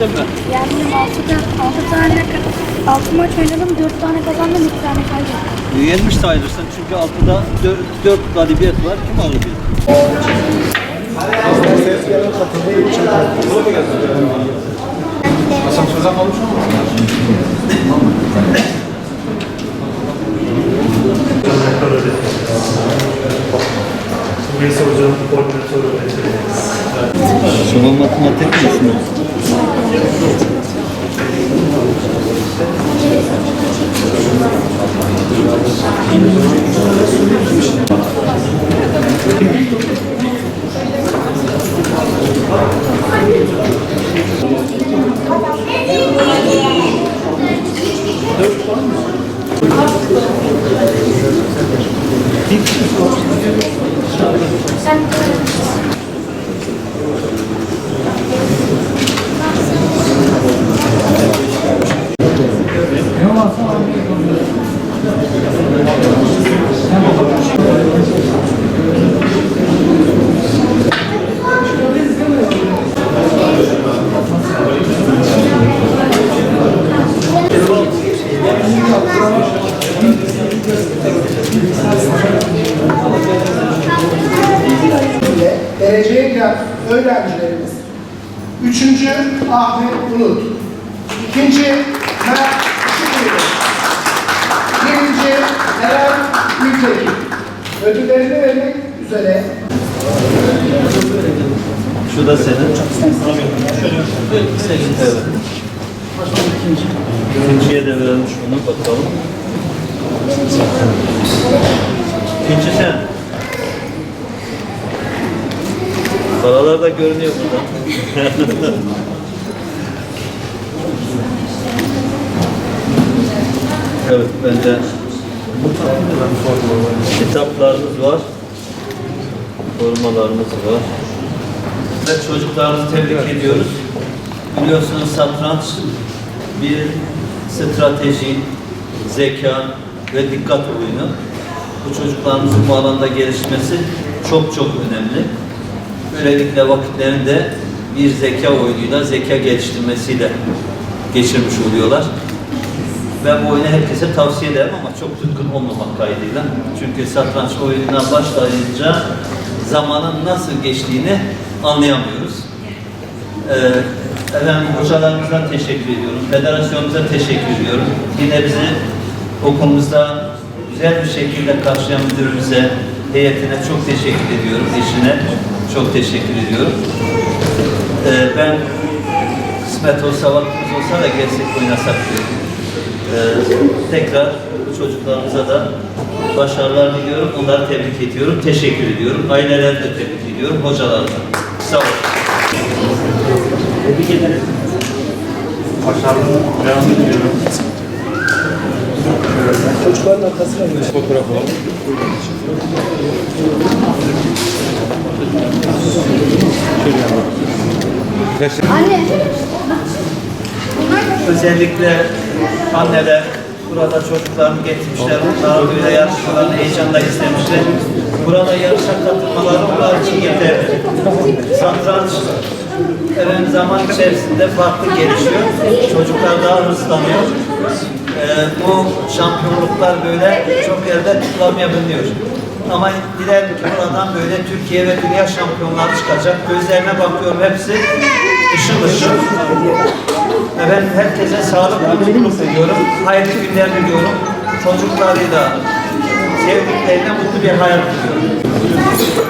Yendim 6 tane, 6 tane, 6 maç oynadım, 4 tane kazandım, 2 tane kaybettim. Yenmiş sayılırsın çünkü altıda 4, 4 galibiyet var. Kim alır bir? Hocam koordinatör öğretmeni. Şenol matematik mi düşünüyorsun? İle öğrencilerimiz Üçüncü Ahmet Bulut İkinci Mert Işıklı'ydı Birinci Eren Ültekin Ödüllerini vermek üzere Şu da senin. Evet. İkinciye de verelim şunu bakalım. İkinci sen. Paralar da görünüyor burada. evet bende kitaplarımız var. Formalarımız var. Ve çocuklarımızı tebrik ediyoruz. Biliyorsunuz satranç bir strateji, zeka ve dikkat oyunu. Bu çocuklarımızın bu alanda gelişmesi çok çok önemli. Böylelikle vakitlerini de bir zeka oyunuyla, zeka geliştirmesiyle geçirmiş oluyorlar. Ben bu oyunu herkese tavsiye ederim ama çok tutkun olmamak kaydıyla. Çünkü satranç oyununa başlayınca zamanın nasıl geçtiğini anlayamıyoruz. Ee, efendim hocalarımıza teşekkür ediyorum. Federasyonumuza teşekkür ediyorum. Yine bizi okulumuzda güzel bir şekilde karşılayan müdürümüze, heyetine çok teşekkür ediyorum. Eşine çok teşekkür ediyorum. Ee, ben kısmet olsa vaktimiz olsa da gelsek oynasak diyorum. Ee, tekrar çocuklarımıza da başarılar diliyorum. Onları tebrik ediyorum. Teşekkür ediyorum. Aileleri de tebrik ediyorum. Hocalarına. Sağ olun. Tebrik ederim. Başarılı devam ediyorum. Anne, Özellikle anneler burada çocuklarını getirmişler. Onlar böyle yarışmalarını heyecanla izlemişler. Burada yarışa katılmaları onlar için yeterli. Satranç evet, zaman içerisinde farklı gelişiyor. Çocuklar daha hırslanıyor. Ee, bu şampiyonluklar böyle çok yerde tutulamayabiliyor. Ama dilerim ki buradan böyle Türkiye ve dünya şampiyonları çıkacak. Gözlerine bakıyorum hepsi ışıl ışıl. Efendim herkese sağlık, mutluluk diliyorum. Hayırlı günler diliyorum. Çocuklarıyla, sevdikleriyle mutlu bir hayat diliyorum.